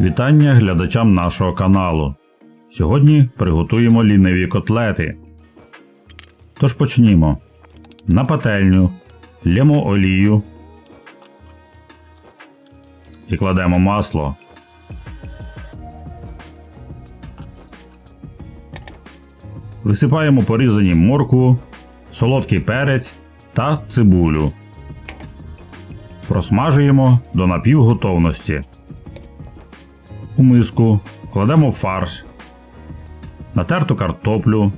Вітання глядачам нашого каналу. Сьогодні приготуємо ліниві котлети. Тож почнімо. На пательню лємо олію і кладемо масло. Висипаємо порізані моркву, солодкий перець та цибулю. Просмажуємо до напівготовності. У миску кладемо фарш, натерту картоплю,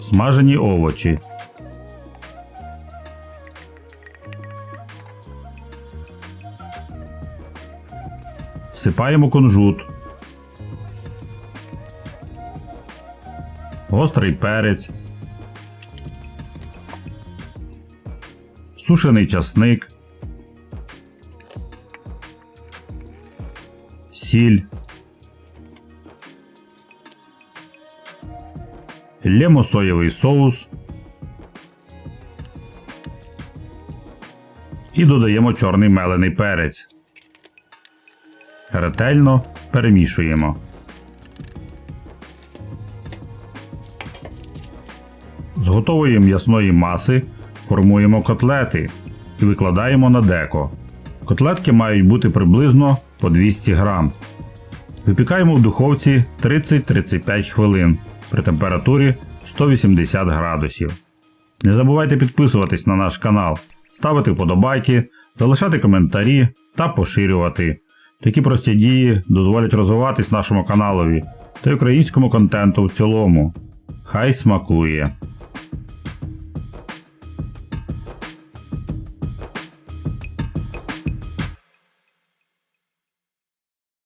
смажені овочі. Всипаємо кунжут. Гострий перець. Сушений часник. Сіль. Лємо соєвий соус. І додаємо чорний мелений перець. Ретельно перемішуємо. З готової м'ясної маси формуємо котлети і викладаємо на деко. Котлетки мають бути приблизно по 200 грам. Випікаємо в духовці 30-35 хвилин при температурі 180 градусів. Не забувайте підписуватись на наш канал, ставити вподобайки, залишати коментарі та поширювати. Такі прості дії дозволять розвиватись нашому каналові та українському контенту в цілому. Хай смакує!